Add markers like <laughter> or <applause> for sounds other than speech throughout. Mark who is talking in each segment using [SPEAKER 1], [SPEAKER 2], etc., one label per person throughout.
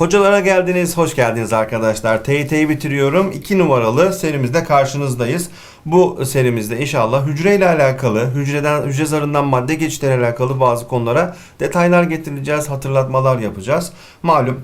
[SPEAKER 1] Hocalara geldiniz, hoş geldiniz arkadaşlar. TYT'yi bitiriyorum. 2 numaralı serimizde karşınızdayız. Bu serimizde inşallah hücreyle alakalı, hücreden hücre zarından madde geçişleriyle alakalı bazı konulara detaylar getireceğiz, hatırlatmalar yapacağız. Malum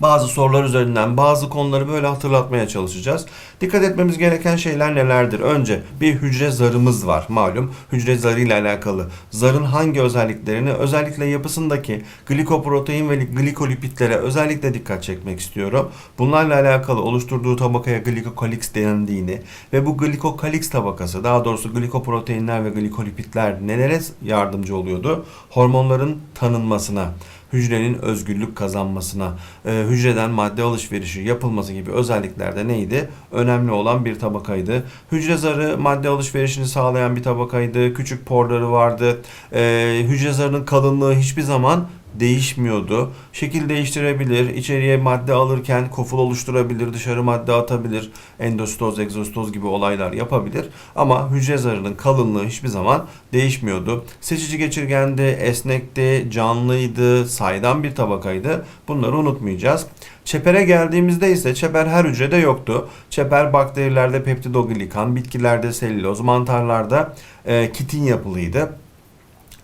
[SPEAKER 1] bazı sorular üzerinden bazı konuları böyle hatırlatmaya çalışacağız. Dikkat etmemiz gereken şeyler nelerdir? Önce bir hücre zarımız var malum. Hücre zarı ile alakalı. Zarın hangi özelliklerini özellikle yapısındaki glikoprotein ve glikolipitlere özellikle dikkat çekmek istiyorum. Bunlarla alakalı oluşturduğu tabakaya glikokalix denildiğini ve bu glikokalix tabakası daha doğrusu glikoproteinler ve glikolipitler nelere yardımcı oluyordu? Hormonların tanınmasına, hücrenin özgürlük kazanmasına, e, hücreden madde alışverişi yapılması gibi özelliklerde neydi? Önemli olan bir tabakaydı. Hücre zarı madde alışverişini sağlayan bir tabakaydı. Küçük porları vardı. E, hücre zarının kalınlığı hiçbir zaman değişmiyordu. Şekil değiştirebilir, içeriye madde alırken koful oluşturabilir, dışarı madde atabilir, endositoz, egzositoz gibi olaylar yapabilir. Ama hücre zarının kalınlığı hiçbir zaman değişmiyordu. Seçici geçirgendi, esnekti, canlıydı, saydam bir tabakaydı. Bunları unutmayacağız. Çepere geldiğimizde ise çeper her hücrede yoktu. Çeper bakterilerde peptidoglikan, bitkilerde selüloz, mantarlarda e, kitin yapılıydı.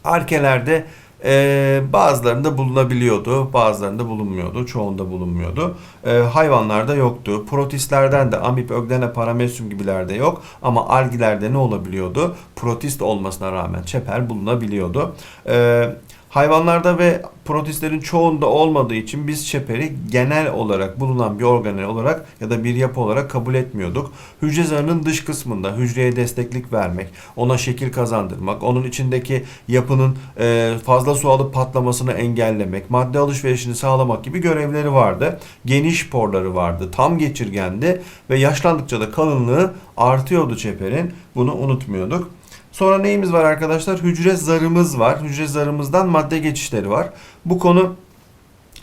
[SPEAKER 1] Arkelerde ee, bazılarında bulunabiliyordu, bazılarında bulunmuyordu, çoğunda bulunmuyordu. Ee, hayvanlarda yoktu. Protistlerden de amip, öglene, paramesyum gibilerde yok ama algilerde ne olabiliyordu? Protist olmasına rağmen çeper bulunabiliyordu. Ee, Hayvanlarda ve protistlerin çoğunda olmadığı için biz çeperi genel olarak bulunan bir organel olarak ya da bir yapı olarak kabul etmiyorduk. Hücre zarının dış kısmında hücreye desteklik vermek, ona şekil kazandırmak, onun içindeki yapının e, fazla su alıp patlamasını engellemek, madde alışverişini sağlamak gibi görevleri vardı. Geniş porları vardı, tam geçirgendi ve yaşlandıkça da kalınlığı artıyordu çeperin. Bunu unutmuyorduk. Sonra neyimiz var arkadaşlar? Hücre zarımız var. Hücre zarımızdan madde geçişleri var. Bu konu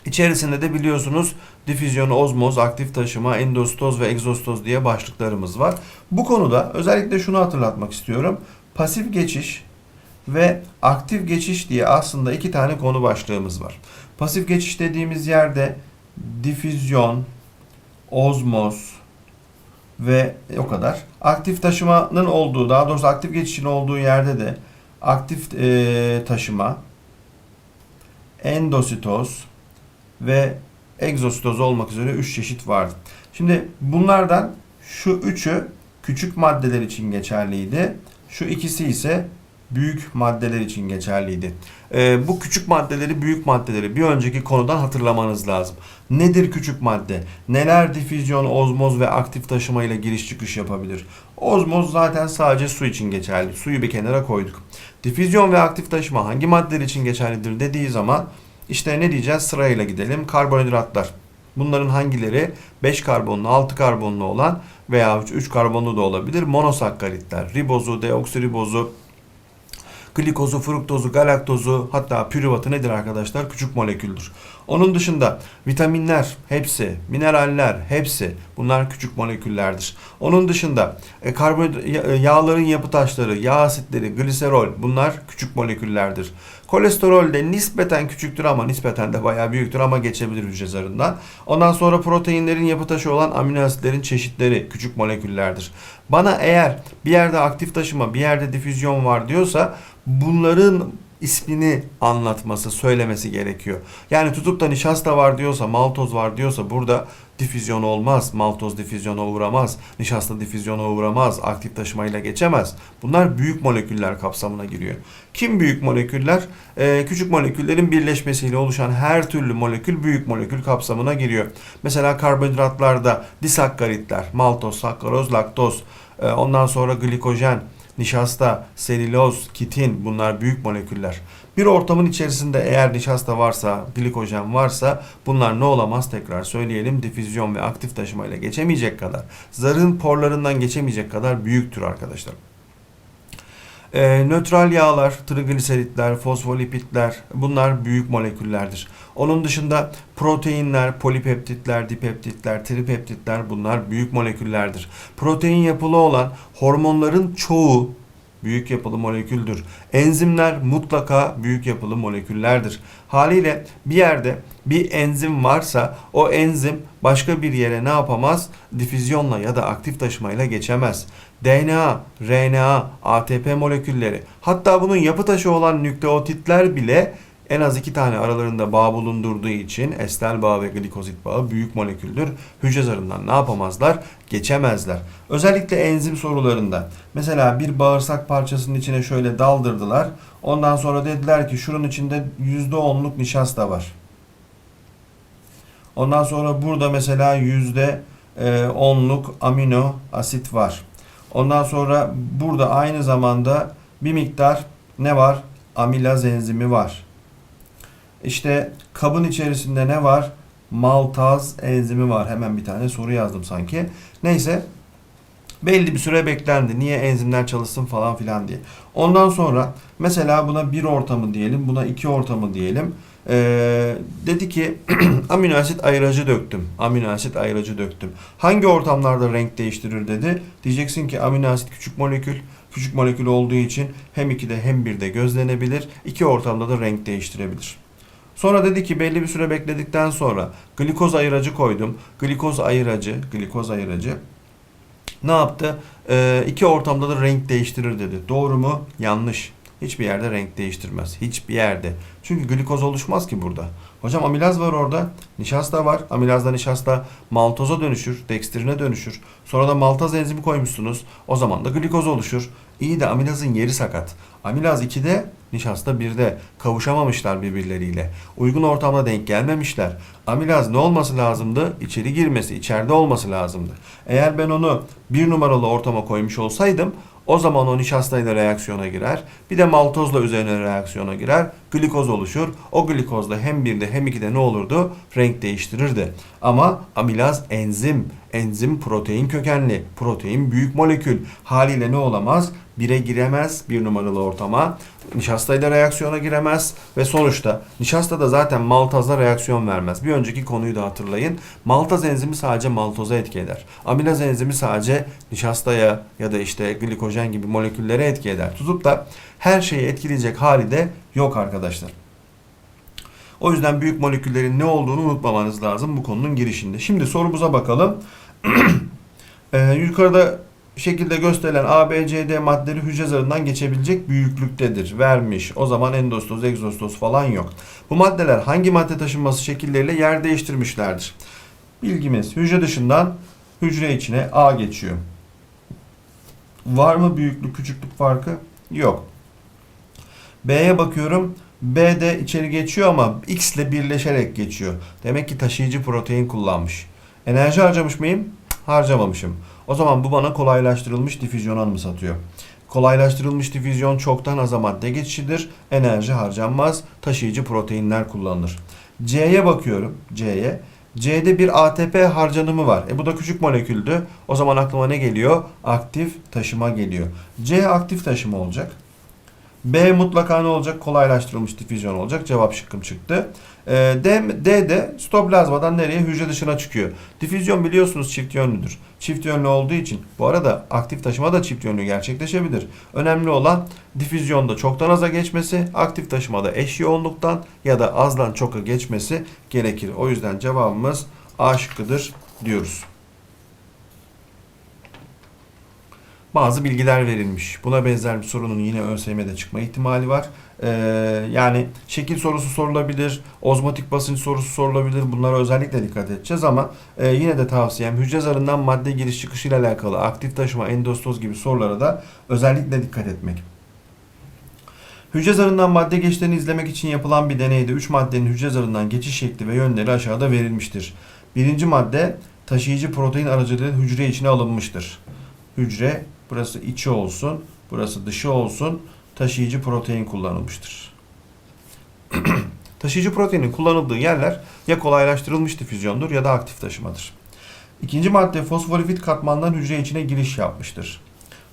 [SPEAKER 1] içerisinde de biliyorsunuz difüzyon, ozmoz, aktif taşıma, endositoz ve egzostoz diye başlıklarımız var. Bu konuda özellikle şunu hatırlatmak istiyorum. Pasif geçiş ve aktif geçiş diye aslında iki tane konu başlığımız var. Pasif geçiş dediğimiz yerde difüzyon, ozmoz, ve o kadar. Aktif taşımanın olduğu, daha doğrusu aktif geçişin olduğu yerde de aktif e, taşıma, endositoz ve egzositoz olmak üzere 3 çeşit var. Şimdi bunlardan şu üçü küçük maddeler için geçerliydi. Şu ikisi ise büyük maddeler için geçerliydi. Ee, bu küçük maddeleri, büyük maddeleri bir önceki konudan hatırlamanız lazım. Nedir küçük madde? Neler difüzyon, ozmoz ve aktif taşıma ile giriş çıkış yapabilir? Ozmoz zaten sadece su için geçerli. Suyu bir kenara koyduk. Difüzyon ve aktif taşıma hangi maddeler için geçerlidir dediği zaman işte ne diyeceğiz? Sırayla gidelim. Karbonhidratlar. Bunların hangileri 5 karbonlu, 6 karbonlu olan veya 3 karbonlu da olabilir. Monosakkaritler, ribozu, deoksiribozu, glikozu, fruktozu, galaktozu hatta pürüvatı nedir arkadaşlar? Küçük moleküldür. Onun dışında vitaminler hepsi, mineraller hepsi bunlar küçük moleküllerdir. Onun dışında e, karbonhidrat, e, yağların yapı taşları, yağ asitleri, gliserol bunlar küçük moleküllerdir. Kolesterol de nispeten küçüktür ama nispeten de bayağı büyüktür ama geçebilir hücre zarından. Ondan sonra proteinlerin yapı taşı olan amino asitlerin çeşitleri küçük moleküllerdir. Bana eğer bir yerde aktif taşıma, bir yerde difüzyon var diyorsa bunların ismini anlatması, söylemesi gerekiyor. Yani tutup da nişasta var diyorsa, maltoz var diyorsa burada difüzyon olmaz. Maltoz difüzyona uğramaz. Nişasta difüzyona uğramaz. Aktif taşımayla geçemez. Bunlar büyük moleküller kapsamına giriyor. Kim büyük moleküller? Ee, küçük moleküllerin birleşmesiyle oluşan her türlü molekül büyük molekül kapsamına giriyor. Mesela karbonhidratlarda disakkaritler, maltoz, sakkaroz, laktoz, e, ondan sonra glikojen, nişasta, selüloz, kitin bunlar büyük moleküller. Bir ortamın içerisinde eğer nişasta varsa, glikojen varsa bunlar ne olamaz tekrar söyleyelim difüzyon ve aktif taşıma ile geçemeyecek kadar, zarın porlarından geçemeyecek kadar büyüktür arkadaşlar. E, nötral yağlar, trigliseritler, fosfolipitler bunlar büyük moleküllerdir. Onun dışında proteinler, polipeptitler, dipeptitler, tripeptitler bunlar büyük moleküllerdir. Protein yapılı olan hormonların çoğu büyük yapılı moleküldür. Enzimler mutlaka büyük yapılı moleküllerdir. Haliyle bir yerde bir enzim varsa o enzim başka bir yere ne yapamaz? Difüzyonla ya da aktif taşımayla geçemez. DNA, RNA, ATP molekülleri hatta bunun yapı taşı olan nükleotitler bile en az iki tane aralarında bağ bulundurduğu için estel bağ ve glikozit bağı büyük moleküldür. Hücre zarından ne yapamazlar? Geçemezler. Özellikle enzim sorularında mesela bir bağırsak parçasının içine şöyle daldırdılar. Ondan sonra dediler ki şunun içinde %10'luk nişasta var. Ondan sonra burada mesela %10'luk amino asit var. Ondan sonra burada aynı zamanda bir miktar ne var? Amilaz enzimi var. İşte kabın içerisinde ne var? Maltaz enzimi var. Hemen bir tane soru yazdım sanki. Neyse belli bir süre beklendi. Niye enzimler çalışsın falan filan diye. Ondan sonra mesela buna bir ortamı diyelim, buna iki ortamı diyelim. Ee, dedi ki <clears throat> amino asit ayırıcı döktüm. Amino asit ayırıcı döktüm. Hangi ortamlarda renk değiştirir dedi. Diyeceksin ki amino asit küçük molekül. Küçük molekül olduğu için hem 2'de hem 1'de gözlenebilir. İki ortamda da renk değiştirebilir. Sonra dedi ki belli bir süre bekledikten sonra glikoz ayıracı koydum. Glikoz ayıracı, glikoz ayıracı ne yaptı? Ee, iki ortamda da renk değiştirir dedi. Doğru mu? Yanlış. Hiçbir yerde renk değiştirmez. Hiçbir yerde. Çünkü glikoz oluşmaz ki burada. Hocam amilaz var orada. Nişasta var. Amilazda nişasta maltoza dönüşür. Dekstrine dönüşür. Sonra da maltaz enzimi koymuşsunuz. O zaman da glikoz oluşur. İyi de amilazın yeri sakat. Amilaz 2'de, nişasta 1'de. Kavuşamamışlar birbirleriyle. Uygun ortamda denk gelmemişler. Amilaz ne olması lazımdı? İçeri girmesi, içeride olması lazımdı. Eğer ben onu bir numaralı ortama koymuş olsaydım o zaman o nişastayla reaksiyona girer. Bir de maltozla üzerine reaksiyona girer. Glikoz oluşur. O glikozla hem birde hem ikide ne olurdu? Renk değiştirirdi. Ama amilaz enzim. Enzim protein kökenli. Protein büyük molekül. Haliyle ne olamaz? Bire giremez bir numaralı ortama. Nişastayla reaksiyona giremez ve sonuçta nişasta da zaten maltazla reaksiyon vermez. Bir önceki konuyu da hatırlayın. Maltaz enzimi sadece maltoza etki eder. Amilaz enzimi sadece nişastaya ya da işte glikojen gibi moleküllere etki eder. Tutup da her şeyi etkileyecek hali de yok arkadaşlar. O yüzden büyük moleküllerin ne olduğunu unutmamanız lazım bu konunun girişinde. Şimdi sorumuza bakalım. <clears throat> ee, yukarıda şekilde gösterilen A, B, C, D maddeleri hücre zarından geçebilecek büyüklüktedir. Vermiş. O zaman endostoz, egzostoz falan yok. Bu maddeler hangi madde taşınması şekilleriyle yer değiştirmişlerdir? Bilgimiz hücre dışından hücre içine A geçiyor. Var mı büyüklük küçüklük farkı? Yok. B'ye bakıyorum. B de içeri geçiyor ama X ile birleşerek geçiyor. Demek ki taşıyıcı protein kullanmış. Enerji harcamış mıyım? Harcamamışım. O zaman bu bana kolaylaştırılmış difüzyon anımsatıyor. Kolaylaştırılmış difüzyon çoktan aza madde geçişidir. Enerji harcanmaz. Taşıyıcı proteinler kullanılır. C'ye bakıyorum. C'ye. C'de bir ATP harcanımı var. E bu da küçük moleküldü. O zaman aklıma ne geliyor? Aktif taşıma geliyor. C aktif taşıma olacak. B mutlaka ne olacak? Kolaylaştırılmış difüzyon olacak. Cevap şıkkım çıktı. Ee, D, D de stoplazmadan nereye? Hücre dışına çıkıyor. Difüzyon biliyorsunuz çift yönlüdür. Çift yönlü olduğu için bu arada aktif taşıma da çift yönlü gerçekleşebilir. Önemli olan difüzyonda çoktan aza geçmesi, aktif taşımada eş yoğunluktan ya da azdan çoka geçmesi gerekir. O yüzden cevabımız A şıkkıdır diyoruz. Bazı bilgiler verilmiş. Buna benzer bir sorunun yine ÖSYM'de çıkma ihtimali var. Ee, yani şekil sorusu sorulabilir, ozmotik basınç sorusu sorulabilir. Bunlara özellikle dikkat edeceğiz ama e, yine de tavsiyem hücre zarından madde giriş çıkışı ile alakalı aktif taşıma, endostoz gibi sorulara da özellikle dikkat etmek. Hücre zarından madde geçişlerini izlemek için yapılan bir deneyde 3 maddenin hücre zarından geçiş şekli ve yönleri aşağıda verilmiştir. Birinci madde taşıyıcı protein aracılığıyla hücre içine alınmıştır. Hücre burası içi olsun, burası dışı olsun taşıyıcı protein kullanılmıştır. <clears throat> taşıyıcı proteinin kullanıldığı yerler ya kolaylaştırılmış difüzyondur ya da aktif taşımadır. İkinci madde fosfolipid katmandan hücre içine giriş yapmıştır.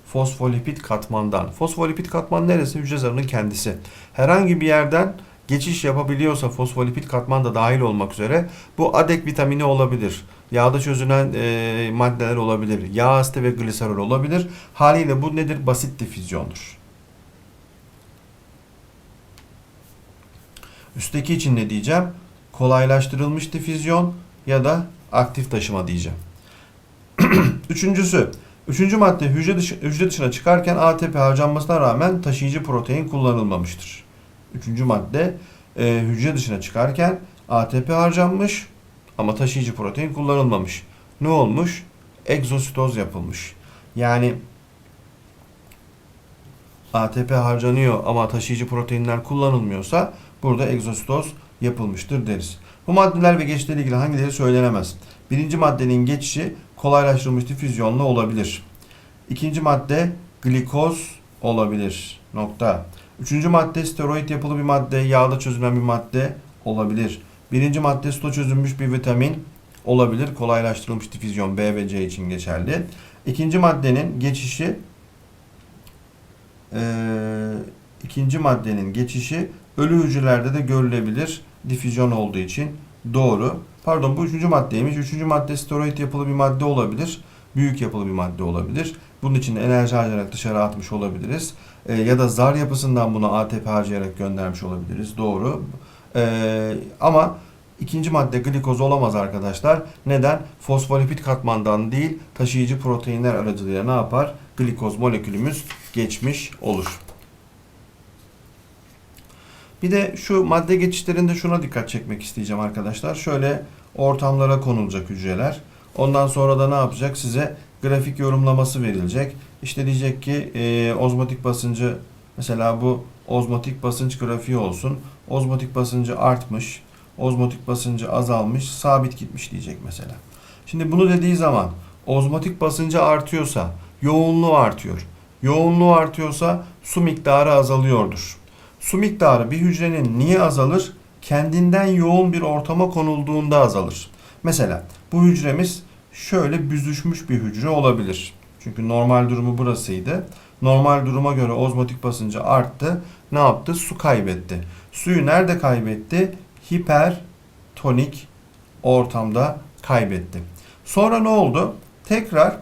[SPEAKER 1] Fosfolipid katmandan. Fosfolipid katman neresi? Hücre zarının kendisi. Herhangi bir yerden geçiş yapabiliyorsa fosfolipid katman da dahil olmak üzere bu adek vitamini olabilir. Yağda çözünen e, maddeler olabilir. Yağ asidi ve gliserol olabilir. Haliyle bu nedir? Basit difüzyondur. Üstteki için ne diyeceğim? Kolaylaştırılmış difüzyon ya da aktif taşıma diyeceğim. <clears throat> Üçüncüsü, üçüncü madde hücre, dışı, hücre dışına çıkarken ATP harcanmasına rağmen taşıyıcı protein kullanılmamıştır. Üçüncü madde e, hücre dışına çıkarken ATP harcanmış ama taşıyıcı protein kullanılmamış. Ne olmuş? Egzositoz yapılmış. Yani ATP harcanıyor ama taşıyıcı proteinler kullanılmıyorsa burada egzositoz yapılmıştır deriz. Bu maddeler ve geçişlerle ilgili hangileri söylenemez? Birinci maddenin geçişi kolaylaştırılmış difüzyonla olabilir. İkinci madde glikoz olabilir. Nokta. Üçüncü madde steroid yapılı bir madde, yağda çözülen bir madde olabilir. Birinci madde suda çözülmüş bir vitamin olabilir. Kolaylaştırılmış difüzyon B ve C için geçerli. İkinci maddenin geçişi eee, ikinci maddenin geçişi ölü hücrelerde de görülebilir. Difüzyon olduğu için doğru. Pardon bu üçüncü maddeymiş. Üçüncü madde steroid yapılı bir madde olabilir. Büyük yapılı bir madde olabilir. Bunun için enerji harcayarak dışarı atmış olabiliriz. Ee, ya da zar yapısından bunu ATP harcayarak göndermiş olabiliriz. Doğru. Ee, ama ikinci madde glikoz olamaz arkadaşlar. Neden? Fosfolipid katmandan değil taşıyıcı proteinler aracılığıyla ne yapar? Glikoz molekülümüz geçmiş olur. Bir de şu madde geçişlerinde şuna dikkat çekmek isteyeceğim arkadaşlar. Şöyle ortamlara konulacak hücreler. Ondan sonra da ne yapacak? Size grafik yorumlaması verilecek. İşte diyecek ki e, ozmotik basıncı mesela bu ozmotik basınç grafiği olsun. Ozmotik basıncı artmış. Ozmotik basıncı azalmış. Sabit gitmiş diyecek mesela. Şimdi bunu dediği zaman ozmotik basıncı artıyorsa yoğunluğu artıyor. Yoğunluğu artıyorsa su miktarı azalıyordur. Su miktarı bir hücrenin niye azalır? Kendinden yoğun bir ortama konulduğunda azalır. Mesela bu hücremiz şöyle büzüşmüş bir hücre olabilir. Çünkü normal durumu burasıydı. Normal duruma göre ozmotik basıncı arttı. Ne yaptı? Su kaybetti. Suyu nerede kaybetti? Hipertonik ortamda kaybetti. Sonra ne oldu? Tekrar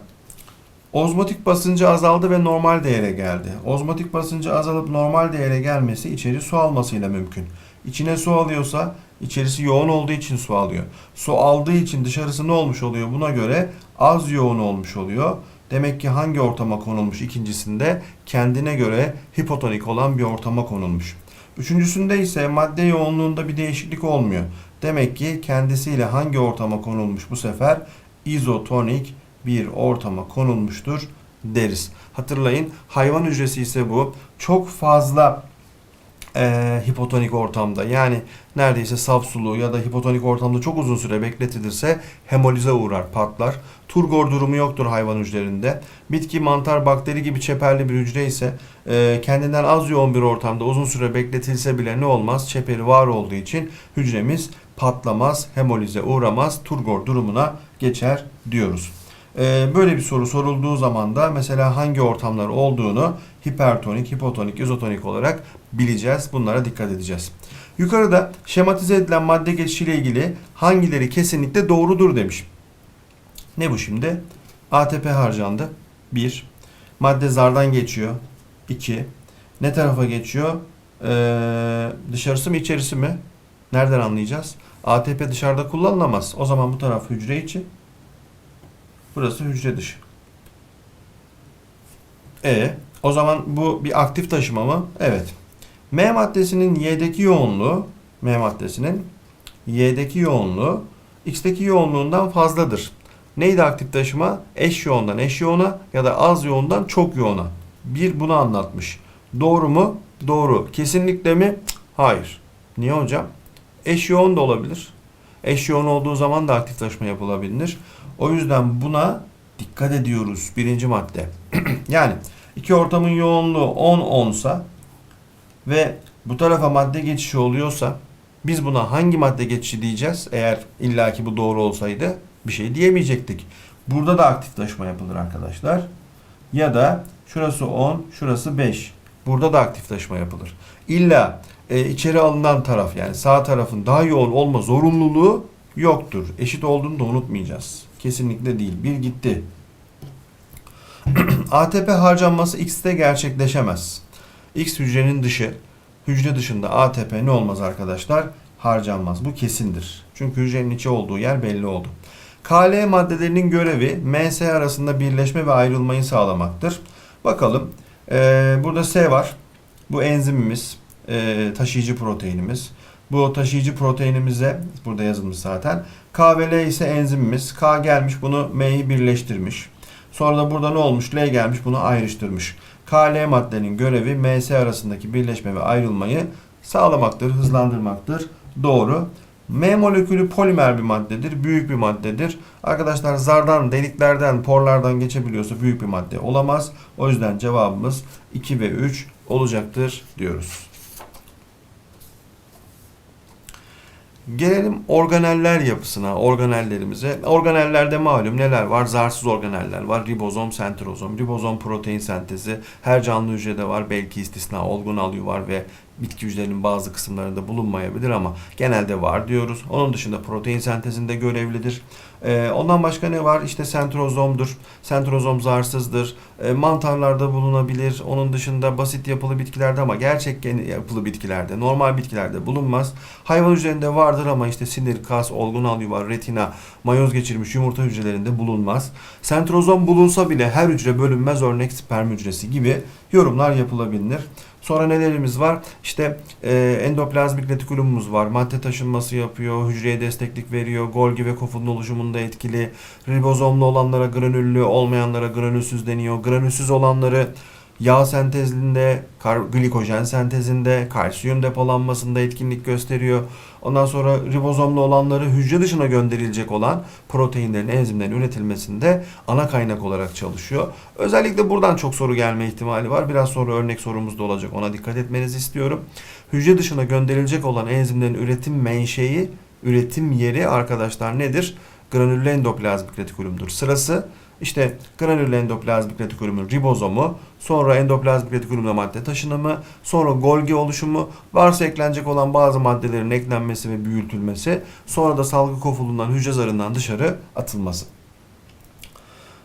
[SPEAKER 1] Ozmotik basıncı azaldı ve normal değere geldi. Ozmotik basıncı azalıp normal değere gelmesi içeri su almasıyla mümkün. İçine su alıyorsa içerisi yoğun olduğu için su alıyor. Su aldığı için dışarısı ne olmuş oluyor? Buna göre az yoğun olmuş oluyor. Demek ki hangi ortama konulmuş ikincisinde? Kendine göre hipotonik olan bir ortama konulmuş. Üçüncüsünde ise madde yoğunluğunda bir değişiklik olmuyor. Demek ki kendisiyle hangi ortama konulmuş bu sefer? İzotonik bir ortama konulmuştur deriz. Hatırlayın hayvan hücresi ise bu çok fazla e, hipotonik ortamda yani neredeyse saf sulu ya da hipotonik ortamda çok uzun süre bekletilirse hemolize uğrar, patlar. Turgor durumu yoktur hayvan hücrelerinde. Bitki, mantar, bakteri gibi çeperli bir hücre ise e, kendinden az yoğun bir ortamda uzun süre bekletilse bile ne olmaz? Çeperi var olduğu için hücremiz patlamaz, hemolize uğramaz, turgor durumuna geçer diyoruz. Ee, böyle bir soru sorulduğu zaman da mesela hangi ortamlar olduğunu hipertonik, hipotonik, izotonik olarak bileceğiz. Bunlara dikkat edeceğiz. Yukarıda şematize edilen madde geçişiyle ilgili hangileri kesinlikle doğrudur demiş. Ne bu şimdi? ATP harcandı. 1. Madde zardan geçiyor. 2. Ne tarafa geçiyor? Ee, dışarısı mı içerisi mi? Nereden anlayacağız? ATP dışarıda kullanılamaz. O zaman bu taraf hücre içi. Burası hücre dışı. E o zaman bu bir aktif taşıma mı? Evet. M maddesinin Y'deki yoğunluğu M maddesinin Y'deki yoğunluğu X'teki yoğunluğundan fazladır. Neydi aktif taşıma? Eş yoğundan eş yoğuna ya da az yoğundan çok yoğuna. Bir bunu anlatmış. Doğru mu? Doğru. Kesinlikle mi? Hayır. Niye hocam? Eş yoğun da olabilir. Eş yoğun olduğu zaman da aktif taşıma yapılabilir. O yüzden buna dikkat ediyoruz. Birinci madde. <clears throat> yani iki ortamın yoğunluğu 10 onsa ve bu tarafa madde geçişi oluyorsa biz buna hangi madde geçişi diyeceğiz? Eğer illaki bu doğru olsaydı bir şey diyemeyecektik. Burada da aktif taşıma yapılır arkadaşlar. Ya da şurası 10, şurası 5. Burada da aktif taşıma yapılır. İlla e, içeri alınan taraf yani sağ tarafın daha yoğun olma zorunluluğu yoktur. Eşit olduğunu da unutmayacağız. Kesinlikle değil. Bir gitti. <clears throat> ATP harcanması X'te gerçekleşemez. X hücrenin dışı. hücre dışında ATP ne olmaz arkadaşlar? Harcanmaz. Bu kesindir. Çünkü hücrenin içi olduğu yer belli oldu. KL maddelerinin görevi MS arasında birleşme ve ayrılmayı sağlamaktır. Bakalım. Ee, burada S var. Bu enzimimiz, e, taşıyıcı proteinimiz. Bu taşıyıcı proteinimize burada yazılmış zaten. K ve L ise enzimimiz. K gelmiş bunu M'yi birleştirmiş. Sonra da burada ne olmuş? L gelmiş bunu ayrıştırmış. KL maddenin görevi MS arasındaki birleşme ve ayrılmayı sağlamaktır, hızlandırmaktır. Doğru. M molekülü polimer bir maddedir, büyük bir maddedir. Arkadaşlar zardan, deliklerden, porlardan geçebiliyorsa büyük bir madde olamaz. O yüzden cevabımız 2 ve 3 olacaktır diyoruz. Gelelim organeller yapısına, organellerimize. Organellerde malum neler var? Zarsız organeller var. Ribozom, sentrozom. Ribozom protein sentezi. Her canlı hücrede var. Belki istisna olgun alıyor var ve bitki hücrelerinin bazı kısımlarında bulunmayabilir ama genelde var diyoruz. Onun dışında protein sentezinde görevlidir. Ee, ondan başka ne var? İşte sentrozomdur. Sentrozom zarsızdır. Ee, mantarlarda bulunabilir. Onun dışında basit yapılı bitkilerde ama gerçek yapılı bitkilerde, normal bitkilerde bulunmaz. Hayvan hücrelerinde vardır ama işte sinir, kas, olgun alüvar, retina, mayoz geçirmiş yumurta hücrelerinde bulunmaz. Sentrozom bulunsa bile her hücre bölünmez örnek sperm hücresi gibi yorumlar yapılabilir. Sonra nelerimiz var? İşte e, endoplazmik retikulumumuz var. Madde taşınması yapıyor, hücreye desteklik veriyor, Golgi ve kofulun oluşumunda etkili. Ribozomlu olanlara granüllü, olmayanlara granülsüz deniyor. Granülsüz olanları yağ sentezinde, kar, glikojen sentezinde, kalsiyum depolanmasında etkinlik gösteriyor. Ondan sonra ribozomlu olanları hücre dışına gönderilecek olan proteinlerin, enzimlerin üretilmesinde ana kaynak olarak çalışıyor. Özellikle buradan çok soru gelme ihtimali var. Biraz sonra örnek sorumuz da olacak. Ona dikkat etmenizi istiyorum. Hücre dışına gönderilecek olan enzimlerin üretim menşei, üretim yeri arkadaşlar nedir? Granüllü endoplazmik retikulumdur. Sırası işte granüllü endoplazmik retikulumun ribozomu, sonra endoplazmik retikulumda madde taşınımı, sonra Golgi oluşumu, varsa eklenecek olan bazı maddelerin eklenmesi ve büyütülmesi, sonra da salgı kofulundan hücre zarından dışarı atılması.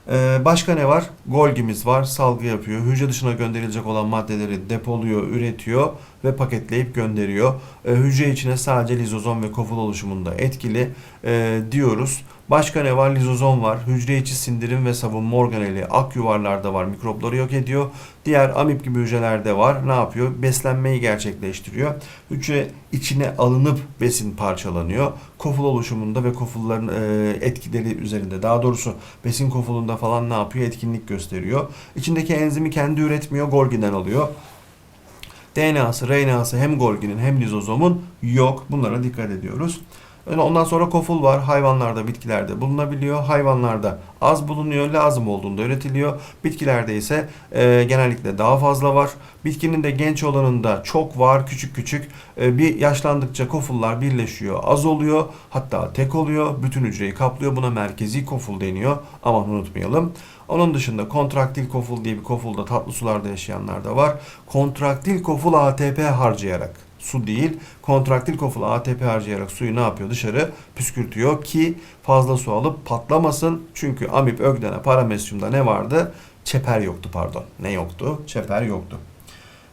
[SPEAKER 1] Ee, başka ne var? Golgi'miz var. Salgı yapıyor. Hücre dışına gönderilecek olan maddeleri depoluyor, üretiyor ve paketleyip gönderiyor. Ee, hücre içine sadece lizozom ve koful oluşumunda etkili e, diyoruz. Başka ne var? Lizozom var. Hücre içi sindirim ve savunma organeli ak yuvarlarda var. Mikropları yok ediyor. Diğer amip gibi hücrelerde var. Ne yapıyor? Beslenmeyi gerçekleştiriyor. Hücre içine alınıp besin parçalanıyor. Koful oluşumunda ve kofulların e, etkileri üzerinde daha doğrusu besin kofulunda falan ne yapıyor? Etkinlik gösteriyor. İçindeki enzimi kendi üretmiyor. Golgi'den alıyor. DNA'sı, RNA'sı hem Golgi'nin hem lizozomun yok. Bunlara dikkat ediyoruz. Ondan sonra koful var. Hayvanlarda, bitkilerde bulunabiliyor. Hayvanlarda az bulunuyor. Lazım olduğunda üretiliyor. Bitkilerde ise e, genellikle daha fazla var. Bitkinin de genç olanında çok var. Küçük küçük. E, bir yaşlandıkça kofullar birleşiyor. Az oluyor. Hatta tek oluyor. Bütün hücreyi kaplıyor. Buna merkezi koful deniyor. Aman unutmayalım. Onun dışında kontraktil koful diye bir kofulda tatlı sularda yaşayanlar da var. Kontraktil koful ATP harcayarak su değil. Kontraktil koful ATP harcayarak suyu ne yapıyor? Dışarı püskürtüyor ki fazla su alıp patlamasın. Çünkü amip, ögdene, paramesyumda ne vardı? Çeper yoktu pardon. Ne yoktu? Çeper yoktu.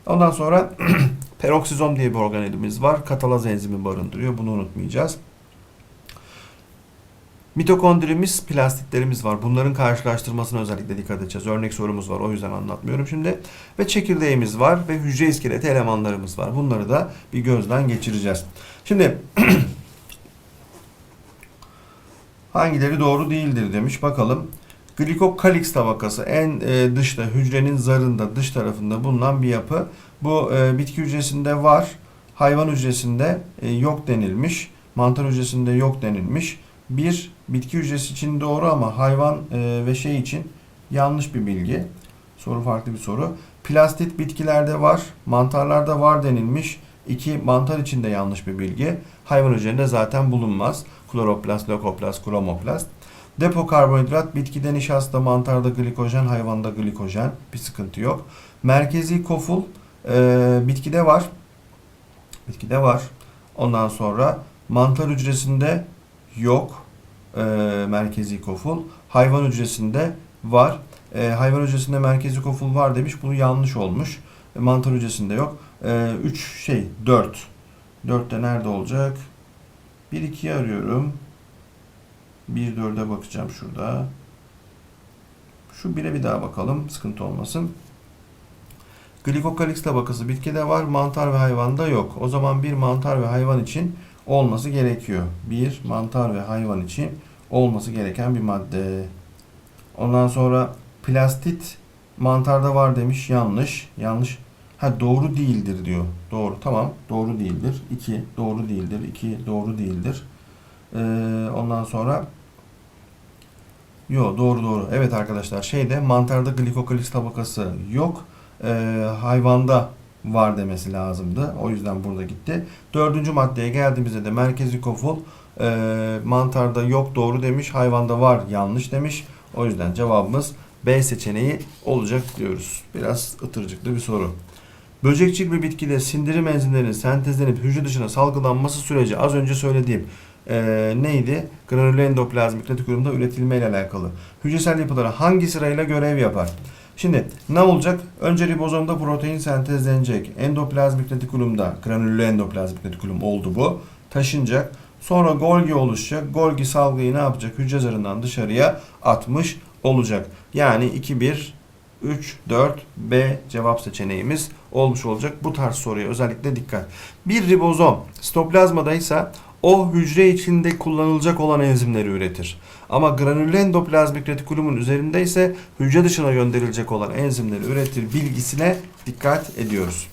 [SPEAKER 1] Ondan sonra <clears throat> peroksizom diye bir organelimiz var. Katalaz enzimi barındırıyor. Bunu unutmayacağız. Mitokondrimiz, plastitlerimiz var. Bunların karşılaştırmasına özellikle dikkat edeceğiz. Örnek sorumuz var. O yüzden anlatmıyorum şimdi. Ve çekirdeğimiz var ve hücre iskeleti elemanlarımız var. Bunları da bir gözden geçireceğiz. Şimdi <clears throat> hangileri doğru değildir demiş. Bakalım. Glikokalix tabakası en e, dışta hücrenin zarında dış tarafında bulunan bir yapı. Bu e, bitki hücresinde var. Hayvan hücresinde e, yok denilmiş. Mantar hücresinde yok denilmiş. Bir bitki hücresi için doğru ama hayvan e, ve şey için yanlış bir bilgi. Soru farklı bir soru. Plastit bitkilerde var, mantarlarda var denilmiş. İki mantar için de yanlış bir bilgi. Hayvan hücrelerinde zaten bulunmaz. Kloroplast, lökoplast, kromoplast. Depo karbonhidrat bitkide nişasta, mantarda glikojen, hayvanda glikojen. Bir sıkıntı yok. Merkezi koful e, bitkide var. Bitkide var. Ondan sonra mantar hücresinde yok e, merkezi koful. Hayvan hücresinde var. E, hayvan hücresinde merkezi koful var demiş. Bu yanlış olmuş. E, mantar hücresinde yok. 3 şey 4. 4 de nerede olacak? 1 2'yi arıyorum. 1 4'e bakacağım şurada. Şu 1'e bir daha bakalım. Sıkıntı olmasın. Glikokalix tabakası bitkide var. Mantar ve hayvanda yok. O zaman bir mantar ve hayvan için olması gerekiyor. Bir mantar ve hayvan için olması gereken bir madde. Ondan sonra plastit mantarda var demiş. Yanlış. Yanlış. Ha doğru değildir diyor. Doğru. Tamam. Doğru değildir. 2 doğru değildir. 2 doğru değildir. Ee, ondan sonra Yo doğru doğru. Evet arkadaşlar şeyde mantarda glikokalix tabakası yok. Ee, hayvanda var demesi lazımdı. O yüzden burada gitti. Dördüncü maddeye geldiğimizde de merkezi koful e, mantarda yok doğru demiş. Hayvanda var yanlış demiş. O yüzden cevabımız B seçeneği olacak diyoruz. Biraz ıtırcıklı bir soru. Böcekçil bir bitkide sindirim enzimlerinin sentezlenip hücre dışına salgılanması süreci az önce söylediğim e, neydi? Granüllü endoplazmik retikulumda üretilme ile alakalı. Hücresel yapılara hangi sırayla görev yapar? Şimdi ne olacak? Önce ribozomda protein sentezlenecek. Endoplazmik retikulumda granüllü endoplazmik retikulum oldu bu. Taşınacak. Sonra Golgi oluşacak. Golgi salgıyı ne yapacak? Hücre zarından dışarıya atmış olacak. Yani 2 1 3 4 B cevap seçeneğimiz olmuş olacak. Bu tarz soruya özellikle dikkat. Bir ribozom sitoplazmadaysa o hücre içinde kullanılacak olan enzimleri üretir. Ama granüllü endoplazmik retikulumun üzerinde ise hücre dışına gönderilecek olan enzimleri üretir bilgisine dikkat ediyoruz.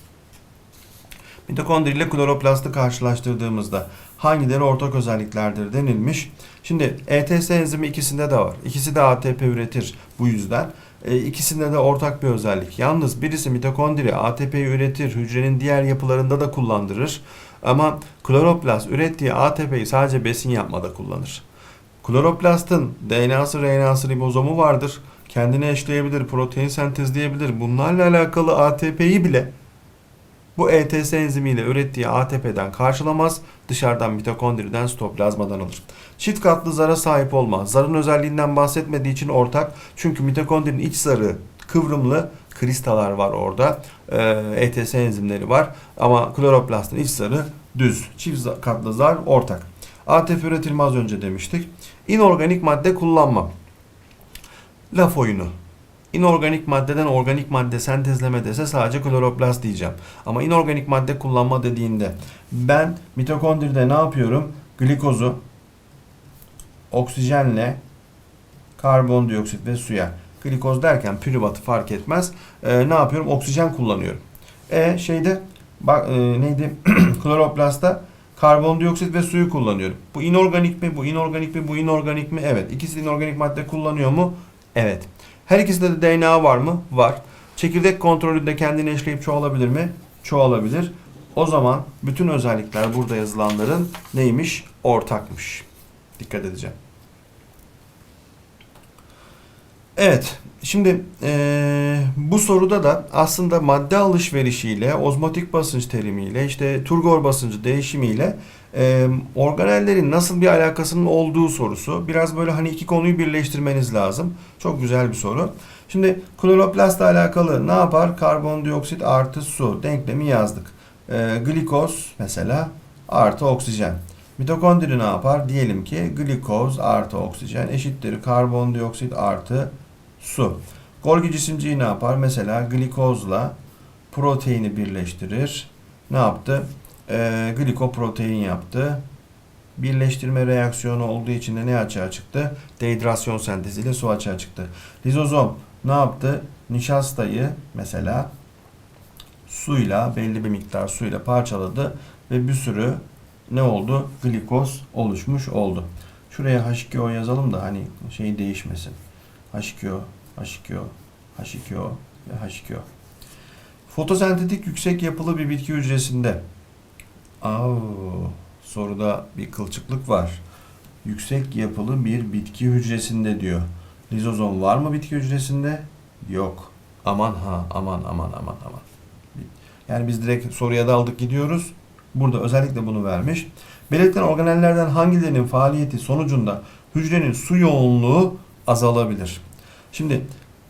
[SPEAKER 1] Mitokondri ile kloroplastı karşılaştırdığımızda hangileri ortak özelliklerdir denilmiş. Şimdi ETS enzimi ikisinde de var. İkisi de ATP üretir bu yüzden. E, ikisinde de ortak bir özellik. Yalnız birisi mitokondri ATP'yi üretir, hücrenin diğer yapılarında da kullandırır. Ama kloroplast ürettiği ATP'yi sadece besin yapmada kullanır. Kloroplastın DNA'sı, RNA'sı, ribozomu vardır. Kendine eşleyebilir, protein sentezleyebilir. Bunlarla alakalı ATP'yi bile bu ETS enzimiyle ürettiği ATP'den karşılamaz. Dışarıdan mitokondriden sitoplazmadan alır. Çift katlı zara sahip olmaz. Zarın özelliğinden bahsetmediği için ortak. Çünkü mitokondrinin iç zarı kıvrımlı kristalar var orada. Ee, ETS enzimleri var. Ama kloroplastın iç zarı düz. Çift katlı zar ortak. ATP üretilme az önce demiştik. İnorganik madde kullanma. Laf oyunu. İnorganik maddeden organik madde sentezleme dese sadece kloroplast diyeceğim. Ama inorganik madde kullanma dediğinde ben mitokondride ne yapıyorum? Glikozu oksijenle karbondioksit ve suya. Glikoz derken pürüvatı fark etmez. Ee, ne yapıyorum? Oksijen kullanıyorum. E şeyde bak e, neydi? <clears throat> Kloroplastta karbondioksit ve suyu kullanıyorum. Bu inorganik mi? Bu inorganik mi? Bu inorganik mi? Evet. İkisi inorganik madde kullanıyor mu? Evet. Her ikisinde de DNA var mı? Var. Çekirdek kontrolünde kendini eşleyip çoğalabilir mi? Çoğalabilir. O zaman bütün özellikler burada yazılanların neymiş? Ortakmış. Dikkat edeceğim. Evet. Şimdi eee, bu soruda da aslında madde alışverişiyle, ozmotik basınç terimiyle, işte turgor basıncı değişimiyle eee organellerin nasıl bir alakasının olduğu sorusu. Biraz böyle hani iki konuyu birleştirmeniz lazım. Çok güzel bir soru. Şimdi kloroplastla alakalı ne yapar? Karbondioksit artı su denklemi yazdık. Eee, glikoz mesela artı oksijen. Mitokondri ne yapar? Diyelim ki glikoz artı oksijen eşittir karbondioksit artı su. Golgi cisimciği ne yapar? Mesela glikozla proteini birleştirir. Ne yaptı? Ee, glikoprotein yaptı. Birleştirme reaksiyonu olduğu için de ne açığa çıktı? Dehidrasyon senteziyle su açığa çıktı. Lizozom ne yaptı? Nişastayı mesela suyla belli bir miktar suyla parçaladı ve bir sürü ne oldu? Glikoz oluşmuş oldu. Şuraya H2O yazalım da hani şey değişmesin. H2O, H2O, H2O ve H2O. Fotosentetik yüksek yapılı bir bitki hücresinde Aa, soruda bir kılçıklık var. Yüksek yapılı bir bitki hücresinde diyor. Lizozom var mı bitki hücresinde? Yok. Aman ha, aman aman aman aman. Yani biz direkt soruya daldık gidiyoruz. Burada özellikle bunu vermiş. Belirtilen organellerden hangilerinin faaliyeti sonucunda hücrenin su yoğunluğu azalabilir? Şimdi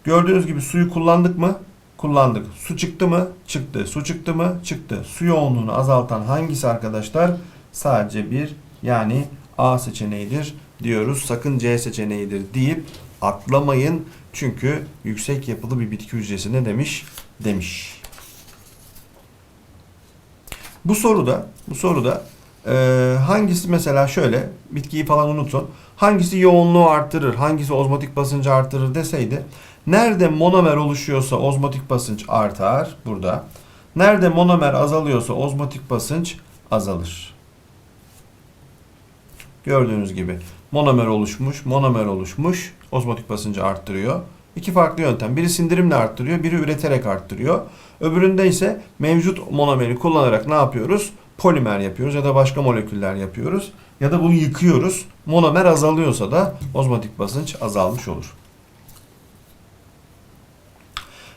[SPEAKER 1] gördüğünüz gibi suyu kullandık mı? Kullandık. Su çıktı mı? Çıktı. Su çıktı mı? Çıktı. Su yoğunluğunu azaltan hangisi arkadaşlar? Sadece bir yani A seçeneğidir diyoruz. Sakın C seçeneğidir deyip atlamayın. Çünkü yüksek yapılı bir bitki hücresi ne demiş? Demiş. Bu soruda bu soruda e, hangisi mesela şöyle bitkiyi falan unutun. Hangisi yoğunluğu artırır, hangisi ozmotik basıncı artırır deseydi nerede monomer oluşuyorsa ozmotik basınç artar burada. Nerede monomer azalıyorsa ozmotik basınç azalır. Gördüğünüz gibi monomer oluşmuş, monomer oluşmuş, ozmotik basıncı arttırıyor. İki farklı yöntem. Biri sindirimle arttırıyor, biri üreterek arttırıyor. Öbüründe ise mevcut monomeri kullanarak ne yapıyoruz? Polimer yapıyoruz ya da başka moleküller yapıyoruz. Ya da bunu yıkıyoruz. Monomer azalıyorsa da ozmotik basınç azalmış olur.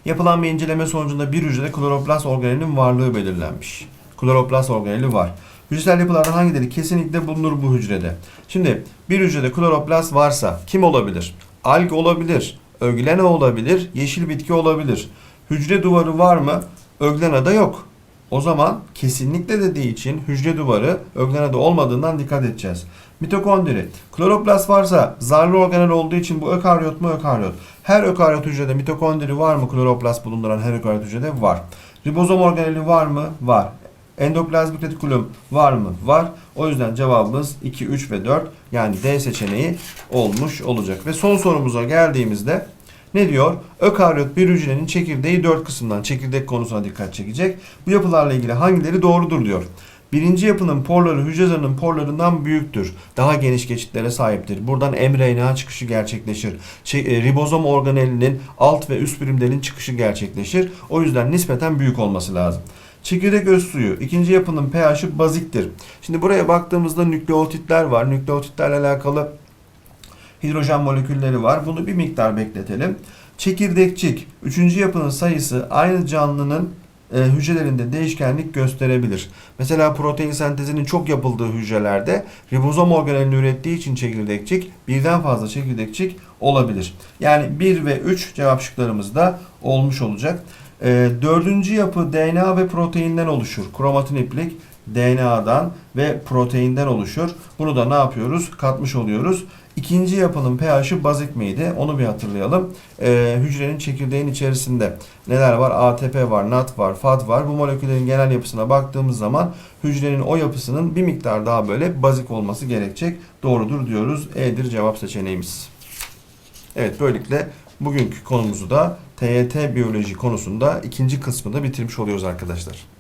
[SPEAKER 1] Yapılan bir inceleme sonucunda bir hücrede kloroplast organelinin varlığı belirlenmiş. Kloroplast organeli var. Hücresel yapılardan hangileri kesinlikle bulunur bu hücrede? Şimdi bir hücrede kloroplast varsa kim olabilir? Alg olabilir, öglena olabilir, yeşil bitki olabilir. Hücre duvarı var mı? Öglenada yok. O zaman kesinlikle dediği için hücre duvarı öglenada olmadığından dikkat edeceğiz. Mitokondri. Kloroplast varsa zarlı organel olduğu için bu ökaryot mu ökaryot? Her ökaryot hücrede mitokondri var mı? Kloroplast bulunduran her ökaryot hücrede var. Ribozom organeli var mı? Var. Endoplazmik retikulum var mı? Var. O yüzden cevabımız 2, 3 ve 4 yani D seçeneği olmuş olacak. Ve son sorumuza geldiğimizde ne diyor? Ökaryot bir hücrenin çekirdeği dört kısımdan çekirdek konusuna dikkat çekecek. Bu yapılarla ilgili hangileri doğrudur diyor. Birinci yapının porları hücre zarının porlarından büyüktür. Daha geniş geçitlere sahiptir. Buradan mRNA çıkışı gerçekleşir. E, ribozom organelinin alt ve üst birimlerin çıkışı gerçekleşir. O yüzden nispeten büyük olması lazım. Çekirdek öz suyu. ikinci yapının pH'i baziktir. Şimdi buraya baktığımızda nükleotitler var. Nükleotitlerle alakalı hidrojen molekülleri var. Bunu bir miktar bekletelim. Çekirdekçik. Üçüncü yapının sayısı aynı canlının e, hücrelerinde değişkenlik gösterebilir. Mesela protein sentezinin çok yapıldığı hücrelerde ribozom organelini ürettiği için çekirdekçik birden fazla çekirdekçik olabilir. Yani 1 ve 3 cevap şıklarımızda olmuş olacak. E, dördüncü yapı DNA ve proteinden oluşur. Kromatin iplik DNA'dan ve proteinden oluşur. Bunu da ne yapıyoruz? Katmış oluyoruz. İkinci yapının pH'i bazik miydi? Onu bir hatırlayalım. Ee, hücrenin çekirdeğin içerisinde neler var? ATP var, NAT var, FAD var. Bu moleküllerin genel yapısına baktığımız zaman hücrenin o yapısının bir miktar daha böyle bazik olması gerekecek. Doğrudur diyoruz. E'dir cevap seçeneğimiz. Evet böylelikle bugünkü konumuzu da TYT biyoloji konusunda ikinci kısmında bitirmiş oluyoruz arkadaşlar.